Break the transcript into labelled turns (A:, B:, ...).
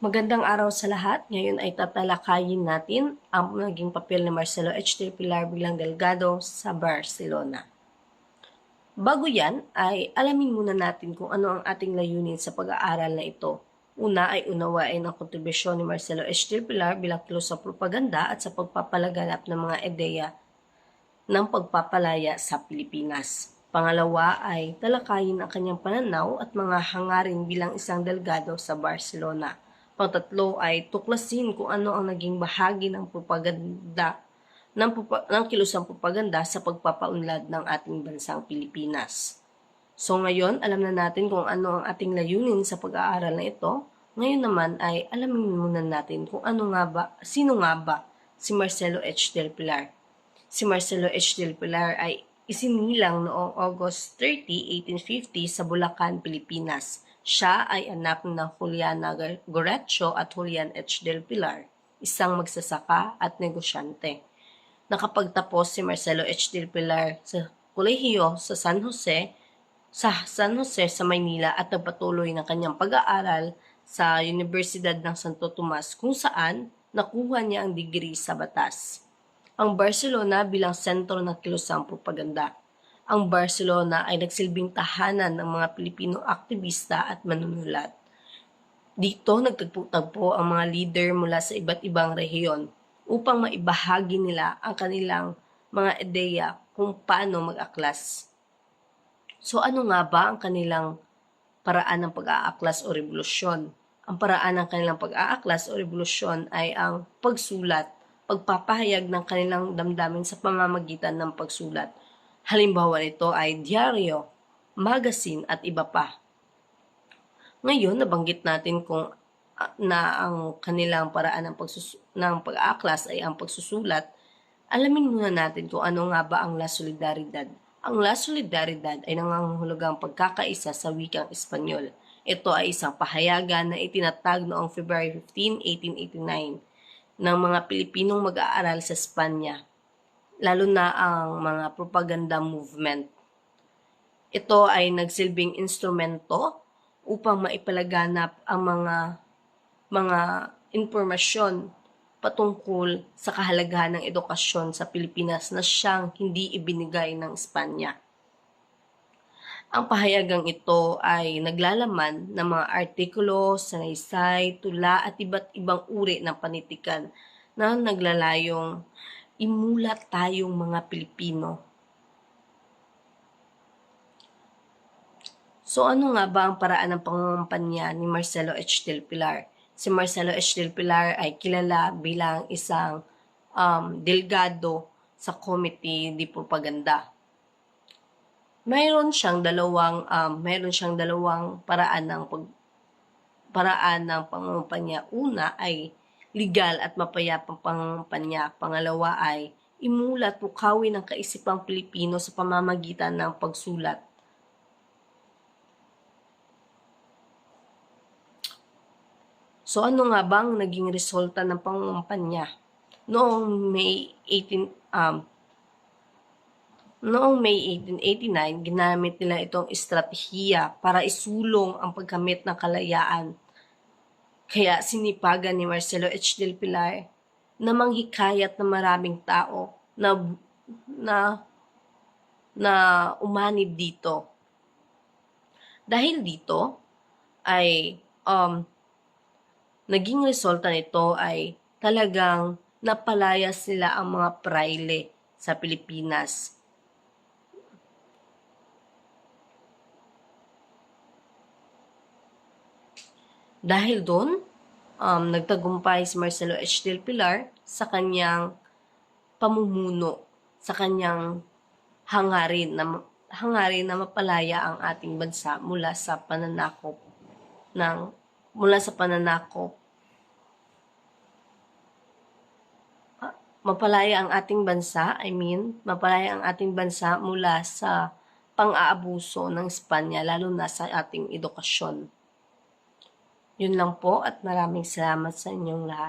A: Magandang araw sa lahat. Ngayon ay tatalakayin natin ang naging papel ni Marcelo H. Del Pilar bilang delegado sa Barcelona. Bago yan, ay alamin muna natin kung ano ang ating layunin sa pag-aaral na ito. Una ay unawain ang kontribusyon ni Marcelo H. Del Pilar bilang kilos sa propaganda at sa pagpapalaganap ng mga ideya ng pagpapalaya sa Pilipinas. Pangalawa ay talakayin ang kanyang pananaw at mga hangarin bilang isang delegado sa Barcelona. Pangtatlo ay tuklasin kung ano ang naging bahagi ng propaganda ng, ng kilusang propaganda sa pagpapaunlad ng ating bansang Pilipinas. So ngayon, alam na natin kung ano ang ating layunin sa pag-aaral na ito. Ngayon naman ay alamin muna natin kung ano nga ba, sino nga ba si Marcelo H. Del Pilar. Si Marcelo H. Del Pilar ay isinilang noong August 30, 1850 sa Bulacan, Pilipinas. Siya ay anak na Juliana Gorecho at Julian H. Del Pilar, isang magsasaka at negosyante. Nakapagtapos si Marcelo H. Del Pilar sa kolehiyo sa San Jose, sa San Jose sa Maynila at nagpatuloy ng kanyang pag-aaral sa Universidad ng Santo Tomas kung saan nakuha niya ang degree sa batas ang Barcelona bilang sentro ng kilusang propaganda. Ang Barcelona ay nagsilbing tahanan ng mga Pilipino aktivista at manunulat. Dito nagtagpo-tagpo ang mga leader mula sa iba't ibang rehiyon upang maibahagi nila ang kanilang mga ideya kung paano mag-aklas. So ano nga ba ang kanilang paraan ng pag-aaklas o revolusyon? Ang paraan ng kanilang pag-aaklas o revolusyon ay ang pagsulat pagpapahayag ng kanilang damdamin sa pamamagitan ng pagsulat. Halimbawa nito ay diaryo, magazine at iba pa. Ngayon, nabanggit natin kung ah, na ang kanilang paraan ng, pagsus- ng pag-aaklas ay ang pagsusulat, alamin muna natin kung ano nga ba ang La Solidaridad. Ang La Solidaridad ay nangangahulugang pagkakaisa sa wikang Espanyol. Ito ay isang pahayagan na itinatag noong February 15, 1889 ng mga Pilipinong mag-aaral sa Espanya, lalo na ang mga propaganda movement. Ito ay nagsilbing instrumento upang maipalaganap ang mga mga impormasyon patungkol sa kahalagahan ng edukasyon sa Pilipinas na siyang hindi ibinigay ng Espanya. Ang pahayagang ito ay naglalaman ng mga artikulo, sanaysay, tula at iba't ibang uri ng panitikan na naglalayong imulat tayong mga Pilipino. So ano nga ba ang paraan ng pangungumpanya ni Marcelo H. Del Pilar? Si Marcelo H. Del Pilar ay kilala bilang isang um, delgado sa Committee di Propaganda mayroon siyang dalawang um, mayroon siyang dalawang paraan ng pag paraan ng pangungumpanya. Una ay legal at mapayapang pangungumpanya. Pangalawa ay imulat pukawin ng kaisipang Pilipino sa pamamagitan ng pagsulat. So ano nga bang naging resulta ng pangungumpanya? Noong May 18 um, Noong May 1889, ginamit nila itong estratehiya para isulong ang pagkamit ng kalayaan. Kaya sinipagan ni Marcelo H. Del Pilar na manghikayat ng maraming tao na na na umanib dito. Dahil dito ay um, naging resulta nito ay talagang napalaya sila ang mga praile sa Pilipinas Dahil doon, um, nagtagumpay si Marcelo H. Del Pilar sa kanyang pamumuno, sa kanyang hangarin na hangarin na mapalaya ang ating bansa mula sa pananakop ng mula sa pananakop ah, mapalaya ang ating bansa, I mean, mapalaya ang ating bansa mula sa pang-aabuso ng Espanya, lalo na sa ating edukasyon. Yun lang po at maraming salamat sa inyong lahat.